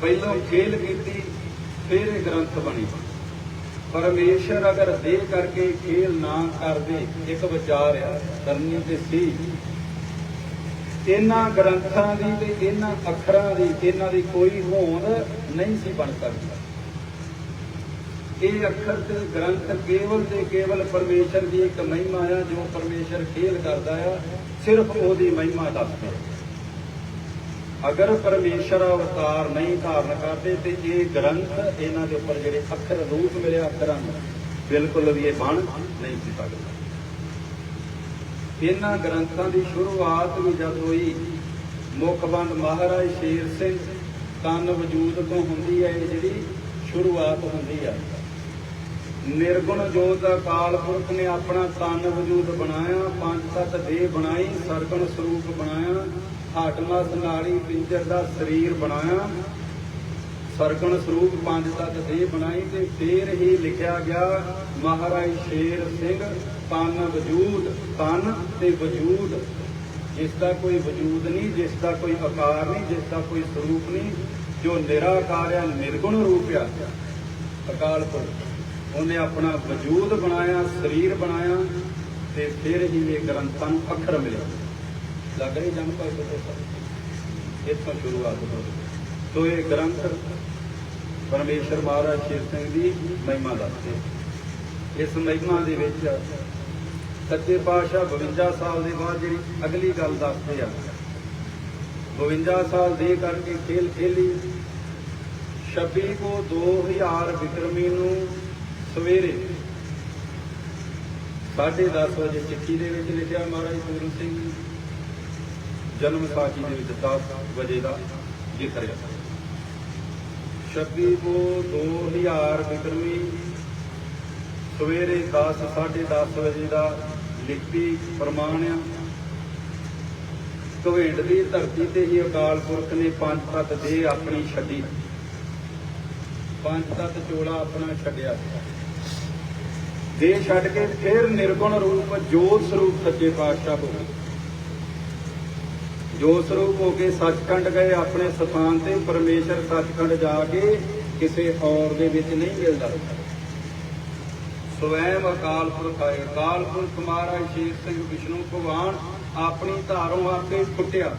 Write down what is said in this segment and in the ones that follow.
ਪਹਿਲਾਂ ਖੇਲ ਕੀਤੀ, ਫਿਰ ਇਹ ਗ੍ਰੰਥ ਬਣੀ। ਪਰਮੇਸ਼ਰ ਅਗਰ ਦੇ ਕਰਕੇ ਖੇਲ ਨਾ ਕਰਦੇ, ਇੱਕ ਵਿਚਾਰ ਆ ਕਰਨੀ ਤੇ ਸੀ। ਇਹਨਾਂ ਗ੍ਰੰਥਾਂ ਦੀ ਤੇ ਇਹਨਾਂ ਅੱਖਰਾਂ ਦੀ, ਇਹਨਾਂ ਦੀ ਕੋਈ ਹੋਂਦ ਨਹੀਂ ਸੀ ਬਣ ਸਕਦੀ। ਇਹ ਅੱਖਰ ਤੇ ਗ੍ਰੰਥ ਕੇਵਲ ਤੇ ਕੇਵਲ ਪਰਮੇਸ਼ਰ ਦੀ ਇੱਕ ਮਹਿਮਾ ਆ, ਜੋ ਪਰਮੇਸ਼ਰ ਖੇਲ ਕਰਦਾ ਆ, ਸਿਰਫ ਉਹਦੀ ਮਹਿਮਾ ਦੱਸਦਾ ਅਗਰ ਪਰਮੇਸ਼ਰ ਅਵਤਾਰ ਨਹੀਂ ਧਾਰਨ ਕਰਦੇ ਤੇ ਇਹ ਗ੍ਰੰਥ ਇਹਨਾਂ ਦੇ ਉੱਪਰ ਜਿਹੜੇ ਅੱਖਰ ਰੂਪ ਮਿਲਿਆ ਅੱਖਰਾਂ ਨੂੰ, ਬਿਲਕੁਲ ਵੀ ਇਹ ਬਣ ਨਹੀਂ ਸੀ ਸਕਦਾ। ਇਹਨਾਂ ਗ੍ਰੰਥਾਂ ਦੀ ਸ਼ੁਰੂਆਤ ਵੀ ਜਦ ਹੋਈ ਮੁਖਬੰਦ ਮਹਾਰਾਜ ਸ਼ੇਰ ਸਿੰਘ ਤਨ ਵਜੂਦ ਤੋਂ ਹੁੰਦੀ ਹੈ, ਇਹ ਜਿਹੜੀ ਸ਼ੁਰੂਆਤ ਹੁੰਦੀ ਹੈ ਨਿਰਗੁਣ ਜੋਤ ਅਕਾਲ ਪੁਰਖ ਨੇ ਆਪਣਾ ਤਨ ਵਜੂਦ ਬਣਾਇਆ, ਪੰਜ ਤਤ ਦੇਹ ਬਣਾਈ, ਸਰਗੁਣ ਸਰੂਪ ਬਣਾਇਆ, ਆਤਮਾ ਨਾਲੀ ਪਿੰਜਰ ਦਾ ਸਰੀਰ ਬਣਾਇਆ। ਸਰਗੁਣ ਸਰੂਪ ਪੰਜ ਤਤ ਦੇਹ ਬਣਾਈ ਤੇ ਫੇਰ ਹੀ ਲਿਖਿਆ ਗਿਆ, ਮਹਾਰਾਜ ਸ਼ੇਰ ਸਿੰਘ, ਤਨ ਵਜੂਦ, ਤਨ ਤੇ ਵਜੂਦ। ਜਿਸ ਦਾ ਕੋਈ ਵਜੂਦ ਨਹੀਂ, ਜਿਸ ਦਾ ਕੋਈ ਆਕਾਰ ਨਹੀਂ, ਜਿਸ ਦਾ ਕੋਈ ਸਰੂਪ ਨਹੀਂ, ਜੋ ਨਿਰਾਕਾਰ ਆ, ਨਿਰਗੁਣ ਰੂਪ ਆ, ਅਕਾਲ ਪੁਰਖ। ਉਹਨੇ ਆਪਣਾ ਵਜੂਦ ਬਣਾਇਆ, ਸਰੀਰ ਬਣਾਇਆ ਤੇ ਫਿਰ ਹੀ ਇਹ ਗ੍ਰੰਥਾਂ ਨੂੰ ਅੱਖਰ ਮਿਲਿਆ ਲੱਗ ਰਹੀ ਜਨ ਭਾਈ ਬਤੇ ਇੱਥੋਂ ਸ਼ੁਰੂਆਤ ਹੋਈ ਤੋ ਇਹ ਗ੍ਰੰਥ ਪਰਮੇਸ਼ਰ ਮਹਾਰਾਜ ਸ਼ੇਰ ਸਿੰਘ ਦੀ ਮਹਿਮਾ ਦੱਸਦੇ ਇਸ ਮਹਿਮਾ ਦੇ ਵਿੱਚ ਸੱਚੇ ਪਾਤਸ਼ਾਹ 52 ਸਾਲ ਦੇ ਬਾਅਦ ਜਿਹੜੀ ਅਗਲੀ ਗੱਲ ਦੱਸਦੇ ਆ। 52 ਸਾਲ ਦੇ ਕਰਕੇ ਖੇਲ ਖੇਲੀ। 26 ਕੋ 2000 ਵਿਕਰਮੀ ਨੂੰ ਸਵੇਰੇ 10:30 ਵਜੇ ਚਿੱਠੀ ਦੇ ਵਿੱਚ ਲਿਖਿਆ ਮਹਾਰਾਜ ਪੂਰਨ ਸਿੰਘ ਜਨਮ ਸਾਖੀ ਦੇ ਵਿੱਚ 10 ਵਜੇ ਦਾ ਜ਼ਿਕਰ ਹੈ। 26 ਕੋ 2000 ਵਿਕਰਮੀ ਸਵੇਰੇ 10 10:30 ਵਜੇ ਦਾ ਲਿਖਤੀ ਪ੍ਰਮਾਣ ਆ। ਘਵੇਂਡ ਦੀ ਧਰਤੀ ਤੇ ਹੀ ਅਕਾਲ ਪੁਰਖ ਨੇ ਪੰਜ ਤਤ ਦੇ ਆਪਣੀ ਛੱਡੀ। ਪੰਜ ਤਤ ਚੋਲਾ ਆਪਣਾ ਛੱਡਿਆ। ਦੇ ਛੱਡ ਕੇ ਫਿਰ ਨਿਰਗੁਣ ਰੂਪ, ਜੋਤ ਸਰੂਪ ਸੱਚੇ ਪਾਤਸ਼ਾਹ ਹੋ ਗਏ। ਜੋਤ ਸਰੂਪ ਹੋ ਕੇ ਸੱਚਖੰਡ ਗਏ, ਆਪਣੇ ਸਥਾਨ ਤੇ ਪਰਮੇਸ਼ਰ ਸੱਚਖੰਡ ਜਾ ਕੇ ਕਿਸੇ ਔਰ ਦੇ ਵਿੱਚ ਨਹੀਂ ਮਿਲਦਾ। ਸਵੈਮ ਅਕਾਲ ਪੁਰਖ ਆਏ। ਅਕਾਲ ਪੁਰਖ ਮਹਾਰਾਜ ਸ਼ੇਰ ਸਿੰਘ ਵਿਸ਼ਨੂੰ ਭਗਵਾਨ ਆਪਣੀ ਧਾਰੋਂ ਆਪੇ ਫੁੱਟਿਆ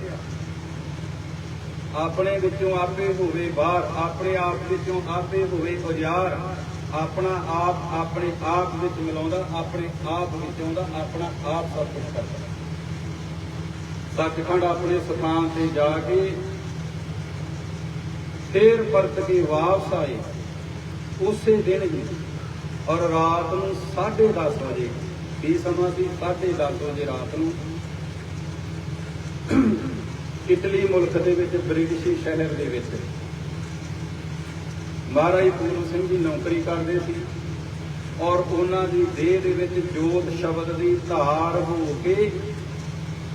ਆਪਣੇ ਵਿੱਚੋਂ ਆਪੇ ਹੋਵੇ ਬਾਹਰ, ਆਪਣੇ ਆਪ ਵਿੱਚੋਂ ਆਪੇ ਹੋਵੇ ਉਜਾਰ ਆਪਣਾ ਆਪ ਆਪਣੇ ਆਪ ਵਿੱਚ ਮਿਲਾਉਂਦਾ, ਆਪਣੇ ਆਪ ਵਿੱਚ ਆਉਂਦਾ, ਆਪਣਾ ਆਪ ਸਭ ਕੁਝ ਕਰਦਾ। ਸੱਚਖੰਡ ਆਪਣੇ ਸਥਾਨ ਤੇ ਜਾ ਕੇ ਫੇਰ ਪਰਤ ਕੇ ਵਾਪਸ ਆਏ, ਉਸੇ ਦਿਨ ਹੀ ਔਰ ਰਾਤ ਨੂੰ 10:30 ਵਜੇ, ਕੀ ਸਮਾਂ ਸੀ? 10:30 ਵਜੇ ਰਾਤ ਨੂੰ ਇਟਲੀ ਮੁਲਕ ਦੇ ਵਿੱਚ, ਬ੍ਰਿਟਿਸ਼ ਸ਼ਹਿਰ ਦੇ ਵਿੱਚ ਮਹਾਰਾਜ ਪੂਰਨ ਸਿੰਘ ਜੀ ਨੌਕਰੀ ਕਰਦੇ ਸੀ ਔਰ ਉਹਨਾਂ ਦੀ ਦੇਹ ਦੇ ਵਿੱਚ ਜੋਤ ਸ਼ਬਦ ਦੀ ਧਾਰ ਹੋ ਕੇ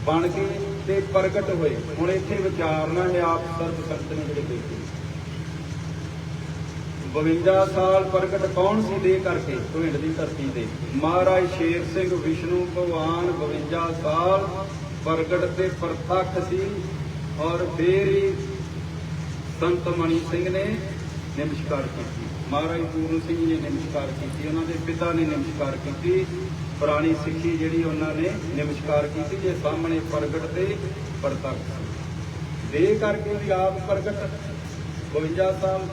ਬਣ ਕੇ ਤੇ ਪ੍ਰਗਟ ਹੋਏ। ਹੁਣ ਇੱਥੇ ਵਿਚਾਰਨਾ ਹੈ ਆਪ ਸਰਬ ਸੰਤ ਨੇ ਜਿਹੜੇ ਬੈਠੇ 52 ਸਾਲ ਪ੍ਰਗਟ ਕੌਣ ਸੀ ਦੇ ਕਰਕੇ? ਭਿੰਡ ਦੀ ਧਰਤੀ ਤੇ। ਮਹਾਰਾਜ ਸ਼ੇਰ ਸਿੰਘ ਵਿਸ਼ਨੂੰ ਭਗਵਾਨ 52 ਸਾਲ ਪ੍ਰਗਟ ਤੇ ਪ੍ਰਤੱਖ ਸੀ ਔਰ ਫੇਰ ਹੀ ਸੰਤ ਮਣੀ ਸਿੰਘ ਨੇ ਨਿਮਸਕਾਰ ਕੀਤੀ। ਮਹਾਰਾਜ ਪੂਰਨ ਸਿੰਘ ਜੀ ਨੇ ਨਿਮਸਕਾਰ ਕੀਤੀ। ਉਹਨਾਂ ਦੇ ਪਿਤਾ ਨੇ ਨਿਮਸਕਾਰ ਕੀਤੀ। ਪੁਰਾਣੀ ਸਿੱਖੀ ਜਿਹੜੀ ਉਹਨਾਂ ਨੇ ਨਿਮਸਕਾਰ ਕੀਤੀ ਜੇ ਸਾਹਮਣੇ ਪ੍ਰਗਟ ਤੇ ਪ੍ਰਤੱਖ ਦੇ ਕਰਕੇ ਵੀ ਆਪ ਪ੍ਰਗਟ 52 ਸਾਲ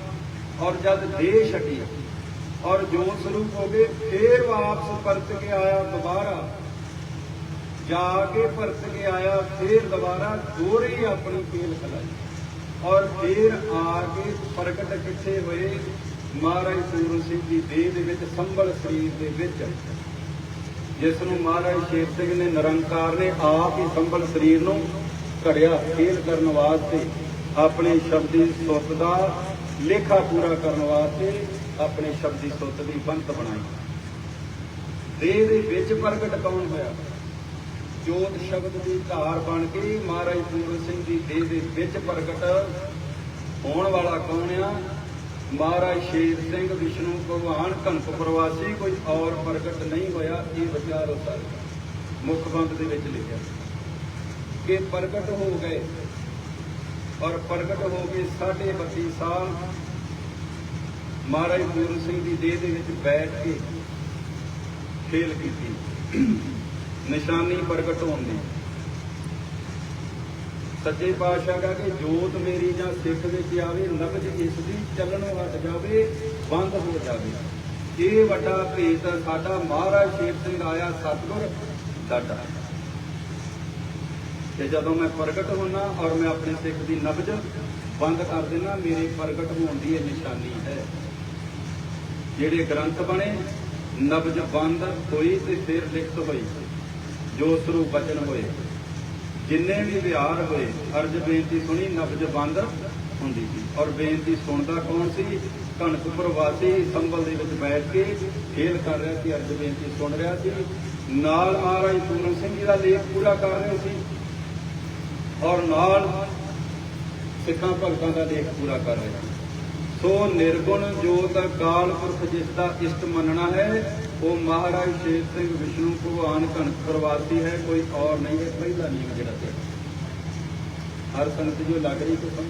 ਔਰ ਜਦ ਦੇ ਛੱਡੀ ਔਰ ਜੋਤ ਸਰੂਪ ਹੋ ਗਏ, ਫੇਰ ਵਾਪਸ ਪਰਤ ਕੇ ਆਇਆ ਦੁਬਾਰਾ। ਜਾ ਕੇ ਪਰਤ ਕੇ ਆਇਆ, ਫੇਰ ਦੁਬਾਰਾ ਦੋਹਰੀ ਆਪਣੀ ਖੇਲ ਖਲਾਈ। ਔਰ ਫੇਰ ਆ ਕੇ ਪ੍ਰਗਟ ਕਿੱਥੇ ਹੋਏ? ਮਹਾਰਾਜ ਸੂਰਨ ਸਿੰਘ ਦੀ ਦੇਹ ਦੇ ਵਿੱਚ, ਸੰਭਲ ਸਰੀਰ ਦੇ ਵਿੱਚ। ਜਿਸ ਨੂੰ ਮਹਾਰਾਜ ਸ਼ੇਰ ਸਿੰਘ ਨੇ ਨਿਰੰਕਾਰ ਨੇ ਆਪ ਹੀ ਸੰਭਲ ਸਰੀਰ ਨੂੰ ਘੜਿਆ ਖੇਲ ਕਰਨ ਵਾਸਤੇ ਆਪਣੇ ਸ਼ਬਦੀ ਸੁੱਤ ਦਾ ਲੇਖਾ ਪੂਰਾ ਕਰਨ ਵਾਸਤੇ ਆਪਣੇ ਸ਼ਬਦੀ ਸੁੱਤ ਦੀ ਬੰਤ ਬਣਾਈ। ਦੇਹ ਦੇ ਵਿੱਚ ਪ੍ਰਗਟ ਕੌਣ ਹੋਇਆ? ਜੋਤ ਸ਼ਬਦ ਦੀ ਧਾਰ ਬਣ ਕੇ ਮਹਾਰਾਜ ਪੂਰਨ ਸਿੰਘ ਦੀ ਦੇਹ ਦੇ ਵਿੱਚ ਪ੍ਰਗਟ ਹੋਣ ਵਾਲਾ ਕੌਣ ਆ? ਮਹਾਰਾਜ ਸ਼ੇਰ ਸਿੰਘ, ਵਿਸ਼ਨੂੰ, ਭਗਵਾਨ ਕਨਕ ਪ੍ਰਵਾਸੀ, ਕੋਈ ਔਰ ਪ੍ਰਗਟ ਨਹੀਂ ਹੋਇਆ, ਇਹ ਵਿਚਾਰ ਹੁੰਦਾ ਮੁੱਖ ਬੰਦ ਦੇ ਵਿੱਚ ਲਿਖਿਆ। ਕਿ ਪ੍ਰਗਟ ਹੋ ਗਏ ਔਰ ਪ੍ਰਗਟ ਹੋ ਕੇ 32 ਸਾਲ ਮਹਾਰਾਜ ਪੂਰਨ ਸਿੰਘ ਦੀ ਦੇਹ ਦੇ ਵਿੱਚ ਬੈਠ ਕੇ ਖੇਲ ਕੀਤੀ। ਨਿਸ਼ਾਨੀ ਪ੍ਰਗਟ ਹੋਣ ਦੀ। ਸੱਚੇ ਪਾਤਸ਼ਾਹ ਕਹਾ ਕਿ ਜੋਤ ਮੇਰੀ ਜਾਂ ਸਿੱਖ ਵਿੱਚ ਆਵੇ, ਨਬਜ ਇਸ ਦੀ ਚੱਲਣੋਂ ਹਟ ਜਾਵੇ, ਬੰਦ ਹੋ ਜਾਵੇ। ਇਹ ਵੱਡਾ ਭੇਤ ਸਾਡਾ ਮਹਾਰਾਜ ਸ਼ੇਰ ਸਿੰਘ ਆਇਆ, ਸਤਿਗੁਰ ਸਾਡਾ। ਤੇ ਜਦੋਂ ਮੈਂ ਪ੍ਰਗਟ ਹੋਣਾ ਔਰ ਮੈਂ ਆਪਣੇ ਸਿੱਖ ਦੀ ਨਬਜ ਬੰਦ ਕਰ ਦੇਣਾ ਮੇਰੇ ਪ੍ਰਗਟ ਹੋਣ ਦੀ ਇਹ ਨਿਸ਼ਾਨੀ ਹੈ। ਜਿਹੜੇ ਗ੍ਰੰਥ ਬਣੇ, ਨਬਜ ਬੰਦ ਹੋਈ ਤੇ ਫਿਰ ਲਿਖਤ ਹੋਈ। ਜੋ ਸਰੂਪ ਬਚਨ ਹੋਏ, ਜਿੰਨੇ ਵੀ ਵਿਹਾਰ ਹੋਏ, ਅਰਜ ਬੇਨਤੀ ਸੁਣੀ ਨਬਜ ਬੰਦ ਹੁੰਦੀ ਸੀ। ਔਰ ਬੇਨਤੀ ਸੁਣਦਾ ਕੌਣ ਸੀ? ਕਣਕਪੁਰ ਵਾਸੀ ਸੰਭਲ ਦੇ ਵਿੱਚ ਬੈਠ ਕੇ ਖੇਲ ਕਰ ਰਿਹਾ ਸੀ, ਅਰਜ ਬੇਨਤੀ ਸੁਣ ਰਿਹਾ ਸੀ। ਨਾਲ ਮਹਾਰਾਜ ਪੂਰਨ ਸਿੰਘ ਜੀ ਦਾ ਲੇਖ ਪੂਰਾ ਕਰ ਰਹੇ ਸੀ। ਔਰ ਨਾਲ ਸਿੱਖਾਂ ਭਗਤਾਂ ਦਾ ਲੇਖ ਪੂਰਾ ਕਰ ਰਹੇ ਸੀ। ਸੋ ਨਿਰਗੁਣ ਜੋਤ ਅਕਾਲ ਪੁਰਖ ਜਿਸ ਦਾ ਇਸ਼ਟ ਮੰਨਣਾ ਹੈ ਉਹ ਮਹਾਰਾਜ ਸ਼ੇਰ ਸਿੰਘ ਵਿਸ਼ਨੂੰ ਭਗਵਾਨ ਕਣਕ ਪ੍ਰਵਾਸੀ ਹੈ, ਕੋਈ ਔਰ ਨਹੀਂ ਹੈ, ਪਹਿਲਾ ਨਿਯਮ ਜਿਹੜਾ ਤੇ। ਹਰ ਸੰਗਤ ਜੋ ਲੱਗ ਰਹੀ ਕਿਸਮ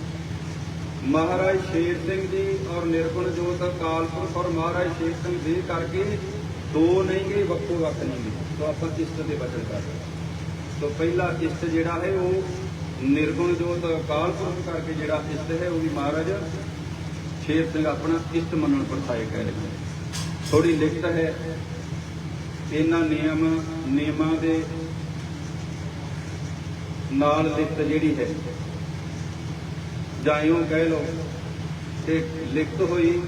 ਮਹਾਰਾਜ ਸ਼ੇਰ ਸਿੰਘ ਜੀ ਔਰ ਨਿਰਗੁਣ ਜੋਤ ਅਕਾਲ ਪੁਰਖ ਔਰ ਮਹਾਰਾਜ ਸ਼ੇਰ ਸਿੰਘ ਜੀ ਕਰਕੇ ਦੋ ਨਹੀਂ ਗਏ, ਵੱਖੋ ਵੱਖ ਨਹੀਂ ਗਏ। ਸੋ ਆਪਾਂ ਇਸ਼ਟ ਦੇ ਬਚਨ ਕਰਦੇ ਰਹੇ ਸੋ ਪਹਿਲਾ ਇਸ਼ਟ ਜਿਹੜਾ ਹੈ, ਉਹ ਨਿਰਗੁਣ ਜੋਤ ਅਕਾਲ ਪੁਰਖ ਕਰਕੇ ਜਿਹੜਾ ਇਸ਼ਟ ਹੈ, ਉਹ ਵੀ ਮਹਾਰਾਜ ਸ਼ੇਰ ਸਿੰਘ ਆਪਣਾ ਇਸ਼ਟ ਮੰਨਣ ਪਰਸਾਏ ਕਹਿ ਰਹੇ ਥੋੜੀ ਲਿਖਤ ਹੈ। ਇਹਨਾਂ ਨਿਯਮ, ਨਿਯਮਾਂ ਦੇ ਨਾਲ ਲਿਖਤ ਜਿਹੜੀ ਹੈ। ਜਾਂ ਇਉਂ ਕਹਿ ਲਓ ਕਿ ਲਿਖਤ ਹੋਈ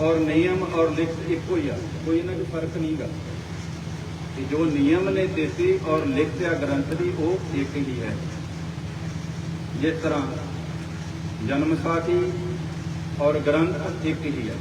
ਔਰ ਨਿਯਮ ਔਰ ਲਿਖਤ ਇੱਕੋ ਹੀ ਆ। ਕੋਈ ਇਹਨਾਂ 'ਚ ਫ਼ਰਕ ਨਹੀਂਗਾ ਕਿ ਜੋ ਨਿਯਮ ਨੇ ਦੇਸੀ ਔਰ ਲਿਖਤ ਆ ਗ੍ਰੰਥ ਦੀ, ਉਹ ਇੱਕ ਹੀ ਹੈ। ਜਿਸ ਤਰ੍ਹਾਂ ਜਨਮ ਸਾਖੀ ਔਰ ਗ੍ਰੰਥ ਇੱਕ ਹੀ ਹੈ